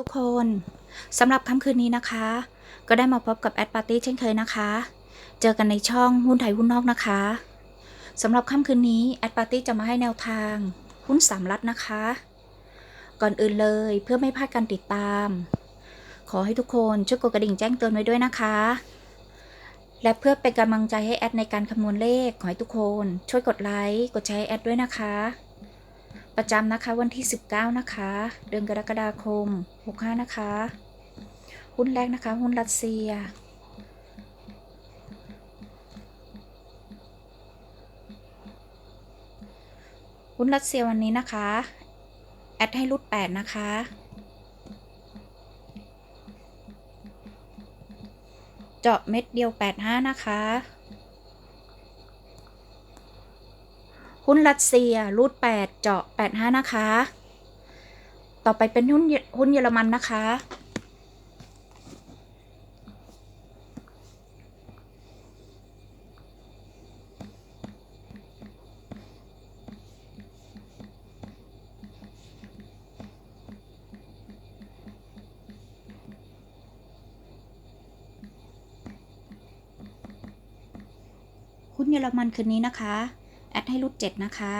ทุกๆ คนสำหรับค่ำคืนนี้นะคะ ก็ได้มาพบกับแอดปาร์ตี้เช่นเคยนะคะ เจอกันในช่องหุ้นไทยหุ้นนอกนะคะสำหรับค่ำคืนนี้แอดปาร์ตี้จะมาให้แนวทางหุ้นสามรัฐนะคะ ก่อนอื่นเลยเพื่อไม่พลาดการติดตาม ขอให้ทุกคนช่วยกดกระดิ่งแจ้งเตือนไว้ด้วยนะคะ และเพื่อเป็นกำลังใจให้แอดในการคำนวณเลขขอให้ทุกคน ช่วยกดไลค์กดแชร์แอดด้วยนะคะ ประจำนะคะวันที่ 19 นะคะ เดือนกรกฎาคม 65 นะคะ หุ้นแรกนะคะ หุ้นรัสเซีย หุ้นรัสเซียวันนี้นะคะ แอดให้รุด 8 นะคะเจาะเม็ดเดียว 85 นะคะ หุ้นรัสเซียรูด8เจาะ 85 นะคะ ต่อไปเป็นหุ้นหุ้นเยอรมันนะคะ หุ้นเยอรมันคืนนี้นะคะ แอดให้รูดเจ็ดนะคะ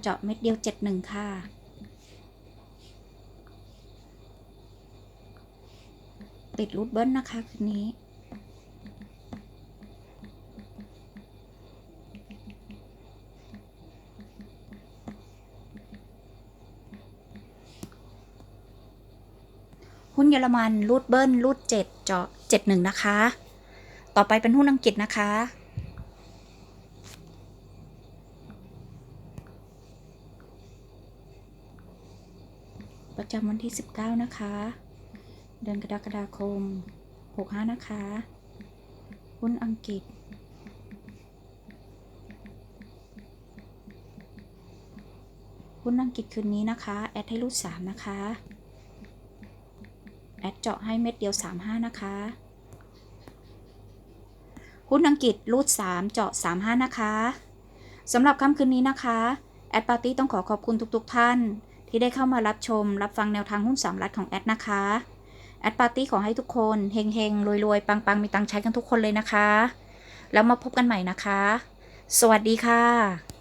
เจาะเม็ดเดียวเจ็ดหนึ่งค่ะติดรูดเบิ้ลนะคะคืนนี้หุ้นเยอรมันรูดเบิ้ลรูดเจ็ดเจาะเจ็ดหนึ่งนะคะ ต่อไปเป็นหุ้นอังกฤษนะคะ ประจำวันที่ 19 นะคะ เดือนกรกฎาคม 65 นะคะ หุ้นอังกฤษหุ้นอังกฤษคืนนี้นะคะ แอดให้รูด3นะคะ แอดเจาะให้เม็ดเดียว 35 นะคะ หุ้นอังกฤษรูด 3 เจาะ 35 นะคะสำหรับค่ำคืนนี้นะคะ แอดปาร์ตี้ต้องขอขอบคุณทุกๆท่าน ที่ได้เข้ามารับชม รับฟังแนวทางหุ้นสามรัฐของแอดนะคะ แอดปาร์ตี้ขอให้ทุกคนเฮงเฮงรวยรวยๆ ปังๆ มีตังใช้กันทุกคนเลยนะคะ แล้วมาพบกันใหม่นะคะ สวัสดีค่ะ